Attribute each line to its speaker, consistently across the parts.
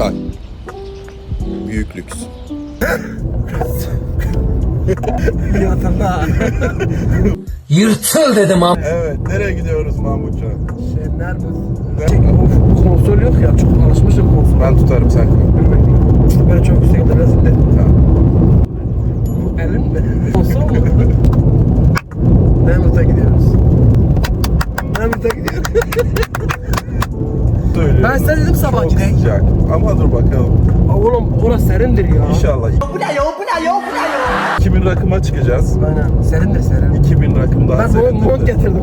Speaker 1: Çay. Büyük lüks.
Speaker 2: Yatında.
Speaker 3: Yırtıl dedim am.
Speaker 1: Evet, nereye gidiyoruz Mahmutcan?
Speaker 2: Şey nerede? Of, konsol yok ya çok alışmışım konsol.
Speaker 1: Ben tutarım sen koy.
Speaker 2: Böyle çok yüksekte rezil de.
Speaker 1: Tamam.
Speaker 2: Bu elin mi? Konsol mu? Nemrut'a gidiyoruz. Nemrut'a gidiyoruz.
Speaker 1: Söylüyorum.
Speaker 2: Ben sana dedim sabah
Speaker 1: Çok
Speaker 2: gidelim.
Speaker 1: sıcak. Ama dur bakalım.
Speaker 2: Aa, Oğlum orası serindir ya.
Speaker 1: İnşallah. Bu ne yok, bu ne yok, bu ne yok. 2000 rakıma çıkacağız.
Speaker 2: Aynen serindir serin.
Speaker 1: 2000 rakım daha
Speaker 2: Ben mont, mont
Speaker 1: serindir.
Speaker 2: getirdim.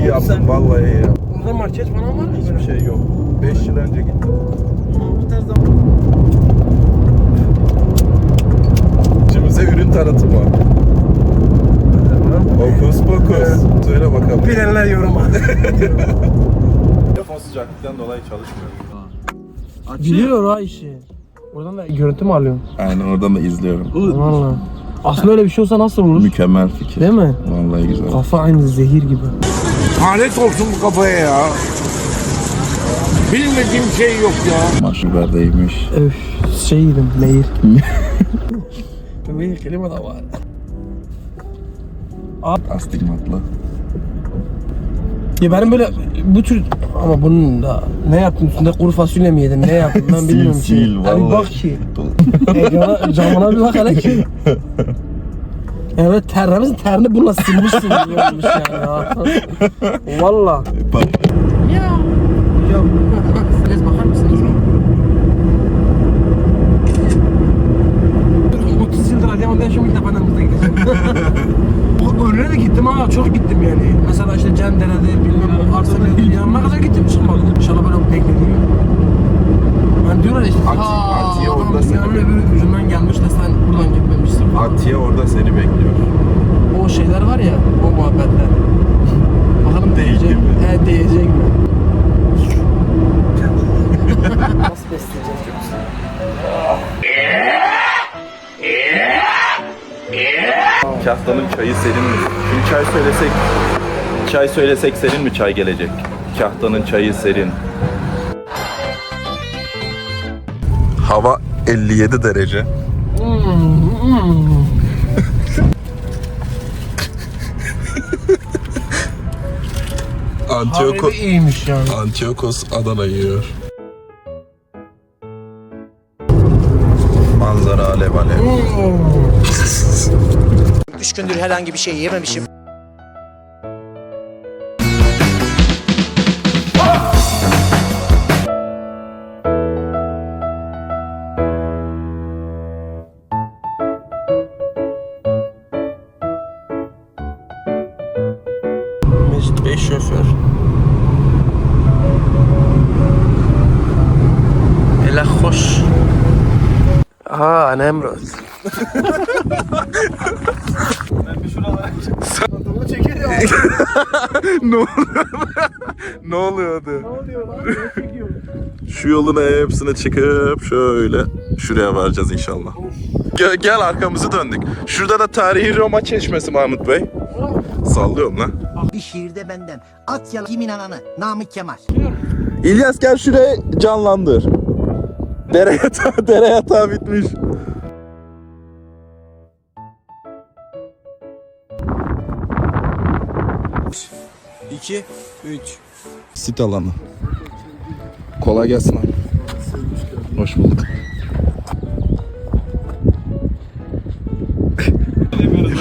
Speaker 1: İyi yaptın vallahi iyi yaptın.
Speaker 2: Burada market falan var mı?
Speaker 1: Hiçbir şey yok. 5 yıl önce gittim.
Speaker 2: Bu tarz zaman.
Speaker 1: İçimize ürün tanıtımı. Okus pokus. Söyle bakalım.
Speaker 2: Bilenler yoruma.
Speaker 1: Sıcaklıktan dolayı çalışmıyor.
Speaker 2: Biliyor ha işi. Oradan da görüntü mü alıyorsun?
Speaker 1: Aynen oradan da izliyorum.
Speaker 2: Valla. Aslında öyle bir şey olsa nasıl olur?
Speaker 1: Mükemmel fikir.
Speaker 2: Değil mi?
Speaker 1: Vallahi güzel.
Speaker 2: Kafa aynı zehir gibi.
Speaker 4: Lanet olsun bu kafaya ya. Bilmediğim şey yok ya.
Speaker 1: Maş biberdeymiş.
Speaker 2: Öf şey yedim nehir. Nehir kelime de var.
Speaker 1: Astigmatlı.
Speaker 2: Ya benim böyle bu tür ama bunun da ne yaptın üstünde kuru fasulye mi yedin ne yaptın ben
Speaker 1: Sil,
Speaker 2: bilmiyorum
Speaker 1: sil,
Speaker 2: ki. Hani
Speaker 1: vallahi.
Speaker 2: bak ki. Ekrana, camına bir bak hele ki. Yani böyle terlemişsin terini bununla silmişsin gibi olmuş yani ya. Valla. Ya. Ya. Ses bakar mısınız? 30 yıldır Adıyaman'da yaşıyorum ilk defa Nemrut'a gideceğim. Ha çok gittim yani. Mesela işte Cendere'de bilmem Arsenal'de yanına kadar gittim çıkmadım. İnşallah böyle beklediğim. Ben diyorlar işte
Speaker 1: Ati-
Speaker 2: "Aa,
Speaker 1: Atiye
Speaker 2: adam
Speaker 1: orada
Speaker 2: dünyanın
Speaker 1: seni
Speaker 2: öbür ucundan gelmiş de sen buradan gitmemişsin.
Speaker 1: Atiye orada seni bekliyor.
Speaker 2: O şeyler var ya o muhabbetler. Bakalım
Speaker 1: Değecek mi?
Speaker 2: He değecek mi? Nasıl besleyeceğiz yoksa?
Speaker 1: Kahtanın çayı serin mi? Bir çay söylesek, çay söylesek serin mi çay gelecek? Kahtanın çayı serin. Hava 57 derece. Antiyoko,
Speaker 2: Harbi iyiymiş yani.
Speaker 1: Antiyokos Adana yiyor. Manzara alev alev.
Speaker 3: Üç gündür herhangi bir şey yememişim.
Speaker 2: Mecit Bey şoför. Hele hoş. Ha Nemrut.
Speaker 1: ne oluyor? ne oluyordu?
Speaker 2: Ne oluyor lan? Ne çekiyor?
Speaker 1: Şu yolun hepsine çıkıp şöyle şuraya varacağız inşallah. Gel, gel arkamızı döndük. Şurada da tarihi Roma çeşmesi Mahmut Bey. Sallıyorum lan.
Speaker 5: Bir şiirde benden. At yalan kimin ananı? Namık Kemal.
Speaker 1: İlyas gel şuraya canlandır. Dere yatağı, dere yatağı bitmiş.
Speaker 4: İki, üç.
Speaker 1: Sit alanı. Kolay gelsin abi. Hoş bulduk.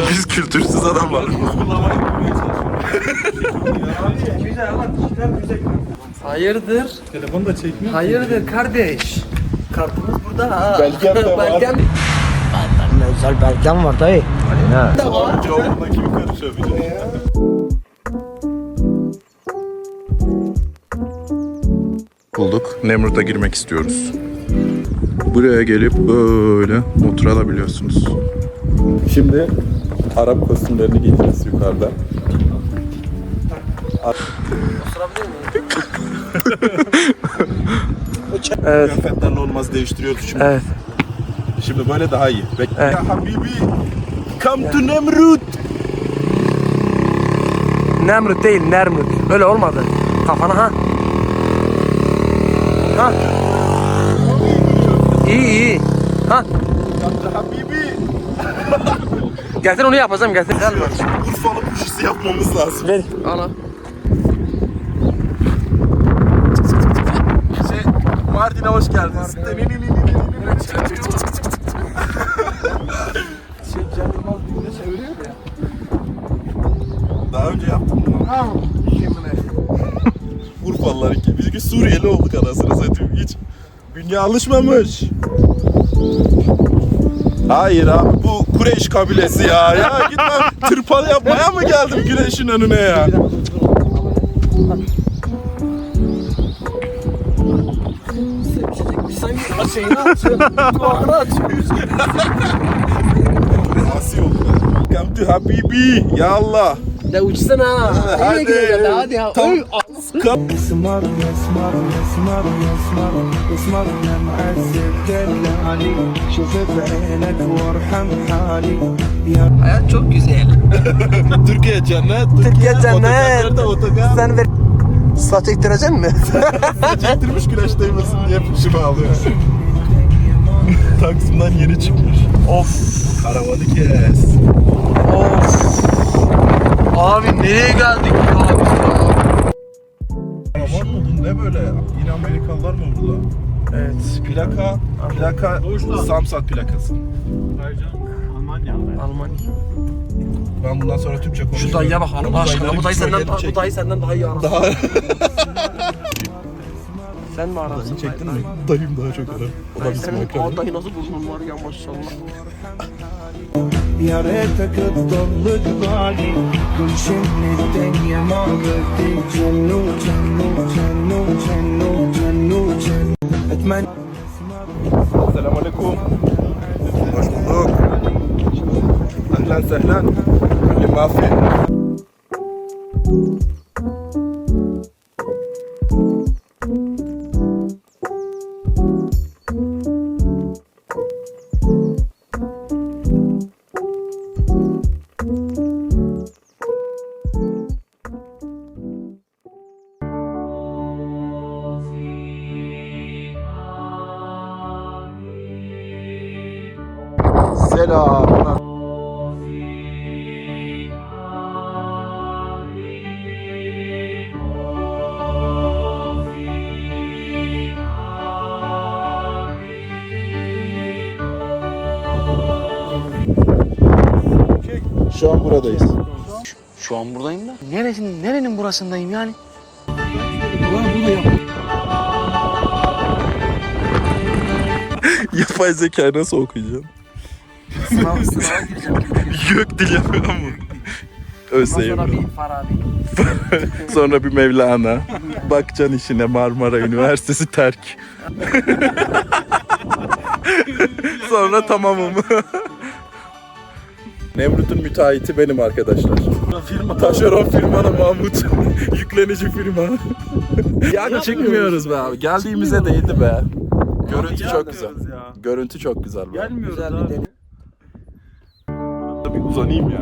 Speaker 1: Biz kültürsüz adamlar.
Speaker 2: Hayırdır? Telefonu da çekmiyor. Hayırdır kardeş? Kartımız burada ha.
Speaker 1: Belgem de var.
Speaker 2: Belgem
Speaker 5: Özel belgem var dayı.
Speaker 1: Yoluna kim karışabilecek? Bulduk. Nemrut'a girmek istiyoruz. Buraya gelip böyle motor alabiliyorsunuz. Şimdi Arap kostümlerini giyeceğiz yukarıda.
Speaker 2: Evet.
Speaker 1: Kıyafetlerini olmaz değiştiriyoruz şimdi.
Speaker 2: Evet.
Speaker 1: Şimdi böyle daha iyi. Bek
Speaker 2: Evet.
Speaker 1: Ya Habibi, come to Nemrut.
Speaker 2: Nemrut değil Nermut. Öyle olmadı. Kafana ha. Ha. İyi iyi. Ha
Speaker 1: Habibi.
Speaker 2: getir onu yapacağım getir. Gel lan.
Speaker 1: Urfalı kuşusu yapmamız lazım.
Speaker 2: Ver. Al
Speaker 1: Şey, Mardin'e hoş geldiniz. Şey, Daha önce yaptım bunu. Urfalılar iki. Biz iki Suriyeli olduk anasını satayım. Hiç dünya alışmamış. Hayır abi bu Kureyş kabilesi ya. Ya git ben tırpal yapmaya mı geldim güneşin önüne ya?
Speaker 2: Sen şeyini açıyorsun. Kulağını açıyorsun.
Speaker 1: Nasıl oldu? Come to Habibi. Ya Allah.
Speaker 2: De uçsana ha.
Speaker 1: Hadi.
Speaker 2: Hadi. Hadi hadi
Speaker 6: lazım.
Speaker 2: Hayat çok güzel.
Speaker 1: Türkiye cennet.
Speaker 2: Türkiye cennet. Sen ver. Saç ektirecek mi?
Speaker 1: Saç ektirmiş güneş değmesin diye şimdi ağlıyorsun. Taksim'den yeni çıkmış.
Speaker 2: Of.
Speaker 1: Karavanı kes.
Speaker 2: Of. Abi nereye geldik ya?
Speaker 1: Ne böyle? Yine Amerikalılar mı burada?
Speaker 2: Evet.
Speaker 1: Plaka, plaka, Samsat plakası.
Speaker 2: Almanya.
Speaker 1: Ben bundan sonra Türkçe konuşuyorum.
Speaker 2: Şu dayıya bak Allah
Speaker 1: Bu
Speaker 2: aşkına. Bu dayı senden,
Speaker 1: söyleyelim,
Speaker 2: bu dayı senden daha iyi arasın.
Speaker 1: Daha
Speaker 2: Sen mi arasın?
Speaker 1: çektin mi? Dayım daha çok arar. O da bizim
Speaker 2: o dayı nasıl burnun var ya maşallah.
Speaker 6: Yare takıp donluk bali Gülşenlerden yamalı Cennu cennu cennu cennu cennu cennu Etmen
Speaker 1: Selamun Aleyküm Hoş bulduk. Ahlan sehlan. Kulli mafi Şu an buradayız.
Speaker 3: Şu an buradayım da. Neresin, nerenin burasındayım yani?
Speaker 1: Yapay zeka nasıl okuyacağım?
Speaker 2: Sınav, sınava gireceğim.
Speaker 1: Gök dil yapıyor mu? Ölseyim.
Speaker 2: sonra bir Farabi.
Speaker 1: Sonra bir Mevlana. Bakcan işine Marmara Üniversitesi terk. Sonra tamamım. Nemrut'un müteahhiti benim arkadaşlar. Taşeron firmanın Mahmut. Yüklenici firma. yani çıkmıyoruz be abi. Geldiğimize değdi be. Görüntü çok güzel. Görüntü çok güzel. Be.
Speaker 2: Güzel bir deniz.
Speaker 1: Bir uzanayım ya.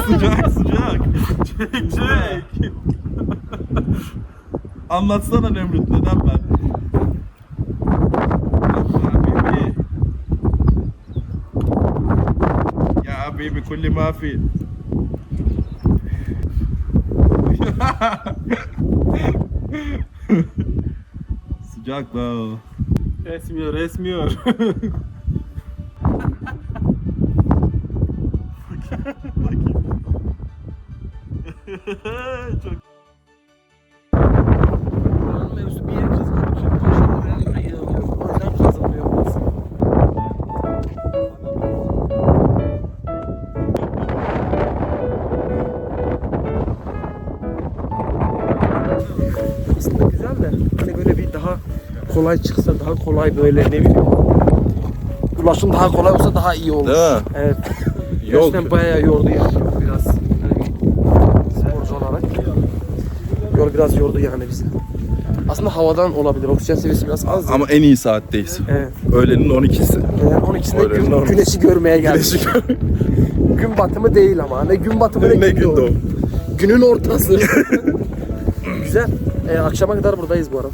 Speaker 1: Sıcak sıcak. Çek çek. Anlatsana Nemrut neden ben? Ya habibi kulli ma fi. Sıcak la.
Speaker 4: Resmiyor resmiyor.
Speaker 2: Buranın mevzusu bir yer kazanıyor. Çünkü başka bir yer yok. O yüzden kazanıyor burası. Aslında güzel de hani böyle bir daha kolay çıksa daha kolay böyle ne bileyim ulaşım daha kolay olsa daha iyi olur.
Speaker 1: Değil mi?
Speaker 2: Evet.
Speaker 1: Yol
Speaker 2: Gerçekten bayağı yordu yani biraz. Yordu yani bizi. Aslında havadan olabilir. Oksijen seviyesi biraz az.
Speaker 1: Ama en iyi saatteyiz.
Speaker 2: Evet.
Speaker 1: Öğlenin 12'si.
Speaker 2: Yani 12'sinde
Speaker 1: Öyle
Speaker 2: gün,
Speaker 1: normal.
Speaker 2: güneşi görmeye geldik.
Speaker 1: Güneşi gör-
Speaker 2: Gün batımı değil ama. Ne gün batımı ne,
Speaker 1: ne
Speaker 2: gün
Speaker 1: doğu.
Speaker 2: Günün ortası. Güzel. Ee, akşama kadar buradayız bu arada.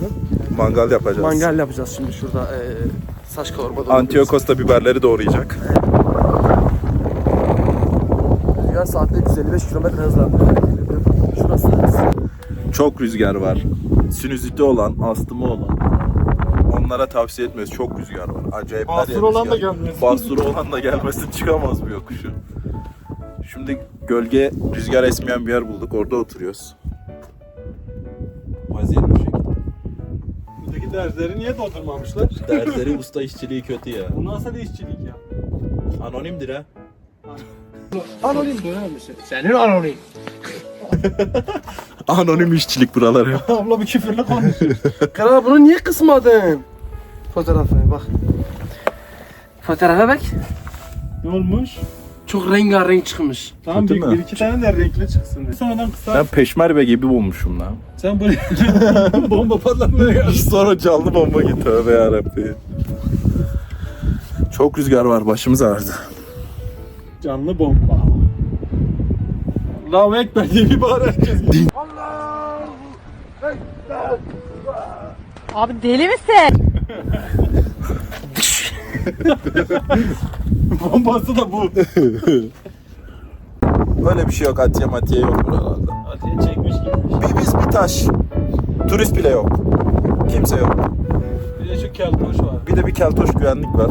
Speaker 1: Mangal yapacağız.
Speaker 2: Mangal yapacağız şimdi şurada. Ee, saç kavurma.
Speaker 1: Antiyokos'ta biberleri doğrayacak.
Speaker 2: Rüzgar saatte 155 km hızla. Şurası.
Speaker 1: Çok rüzgar var. Sinüziti olan, astımı olan. Onlara tavsiye etmiyoruz. Çok rüzgar var. Acayip
Speaker 4: Basur olan da gelmesin.
Speaker 1: Basur olan da gelmesin. Çıkamaz bu yokuşu. Şimdi gölge rüzgar esmeyen bir yer bulduk. Orada oturuyoruz. Vaziyet bu şekilde.
Speaker 4: Buradaki dersleri niye doldurmamışlar?
Speaker 1: Dersleri usta işçiliği kötü ya.
Speaker 4: Bu nasıl bir işçilik ya?
Speaker 1: Anonimdir ha.
Speaker 2: Senin anonim.
Speaker 1: Anonim işçilik buraları.
Speaker 4: Abla bir küfürlü konuşuyor.
Speaker 2: Kral bunu niye kısmadın? Fotoğrafı bak. Fotoğrafa bak.
Speaker 4: ne olmuş?
Speaker 2: Çok rengarenk çıkmış.
Speaker 4: Tamam
Speaker 1: Kötü
Speaker 4: bir,
Speaker 1: mü?
Speaker 4: bir iki tane de renkli çıksın. diye. Sonradan kısa.
Speaker 1: Ben peşmerbe gibi bulmuşum lan.
Speaker 4: Sen buraya bomba patlatmaya geldin.
Speaker 1: Sonra canlı bomba gitti. Tövbe yarabbim. Çok rüzgar var. Başımız ağrıdı.
Speaker 4: Canlı bomba. Allahu Ekber diye bir bağır herkes.
Speaker 7: Abi deli misin?
Speaker 4: Bombası da bu.
Speaker 1: Öyle bir şey yok. Atiye matiye yok buralarda.
Speaker 4: Atiye çekmiş gitmiş.
Speaker 1: Bir biz bir taş. Turist bile yok. Kimse yok.
Speaker 4: Bir de şu keltoş var.
Speaker 1: Bir de bir keltoş güvenlik var.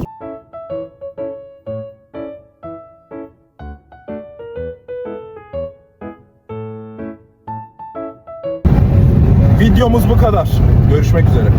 Speaker 1: Videomuz bu kadar. Görüşmek üzere.